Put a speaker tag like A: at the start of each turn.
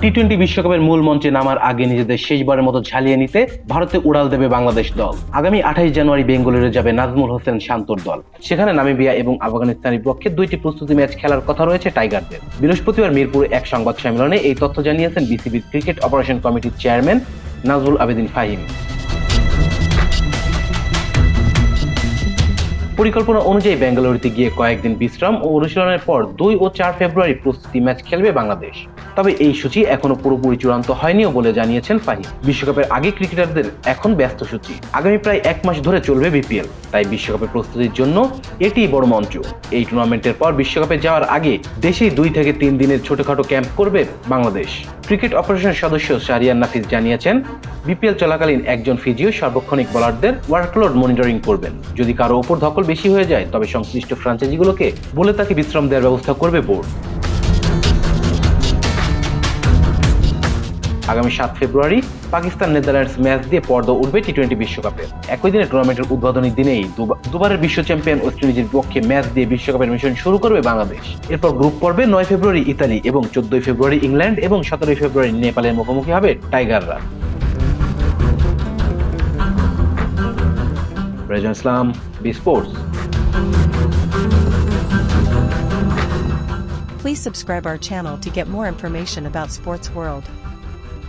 A: T twenty বিশ্বকাপের মূল মঞ্চে নামার আগে নিজেদের শেষবারের মতো ঝালিয়ে নিতে ভারতে উড়াল দেবে বাংলাদেশ দল। আগামী আঠাশ জানুয়ারি বেঙ্গালুরু যাবে নাজমুল হোসেন শান্তর দল। সেখানে নামিবিয়া এবং আফগানিস্তানের পক্ষে দুইটি প্রস্তুতি ম্যাচ খেলার কথা রয়েছে টাইগারদের। বৃহস্পতিবার মিরপুরে এক সংবাদ সম্মেলনে এই তথ্য জানিয়েছেন বিসিবির ক্রিকেট অপারেশন কমিটির চেয়ারম্যান নাজমুল আবেদিন ফাহিম। পরিকল্পনা অনুযায়ী বেঙ্গালুরুতে গিয়ে কয়েকদিন বিশ্রাম ও অনুশীলনের পর দুই ও চার ফেব্রুয়ারি প্রস্তুতি ম্যাচ খেলবে বাংলাদেশ। তবে এই সূচি এখনও পুরোপুরি চূড়ান্ত হয়নিও বলে জানিয়েছেন ফাহিম। বিশ্বকাপের আগে ক্রিকেটারদের এখন ব্যস্ত সূচি। আগামী প্রায় এক মাস ধরে চলবে বিপিএল। তাই বিশ্বকাপের প্রস্তুতির জন্য এটি বড় মঞ্চ। এই টুর্নামেন্টের পর বিশ্বকাপে যাওয়ার আগে দেশেই দুই থেকে তিন দিনের ছোটখাটো ক্যাম্প করবে বাংলাদেশ। ক্রিকেট অপারেশনের সদস্য শারিয়ান নাফিস জানিয়েছেন, বিপিএল চলাকালীন একজন ফিজিও সার্বক্ষণিক বোলারদের ওয়ার্কলোড মনিটরিং করবেন। যদি কারও ওপর ধকল বেশি হয়ে যায়, তবে সংশ্লিষ্ট ফ্রাঞ্চাইজিগুলোকে বলে তাকে বিশ্রাম দেওয়ার ব্যবস্থা করবে বোর্ড। আগামী সাত ফেব্রুয়ারি পাকিস্তান নেদারল্যান্ডস ম্যাচ দিয়ে পর্দা উঠবে টি টোয়েন্টি বিশ্বকাপে। একই দিনে টুর্নামেন্টের উদ্বোধনী দিনেই দুবা- দুবারের বিশ্ব চ্যাম্পিয়ন ওয়েস্ট ইন্ডিজের ম্যাচ দিয়ে বিশ্বকাপের মিশন শুরু করবে বাংলাদেশ। এরপর গ্রুপ পর্বে নয় ফেব্রুয়ারি ইতালি এবং চোদ্দই ফেব্রুয়ারি ইংল্যান্ড এবং সতেরোই ফেব্রুয়ারি নেপালের মুখোমুখি হবে টাইগাররা। Islam, B sports.
B: Please subscribe our channel to get more information about Sports World.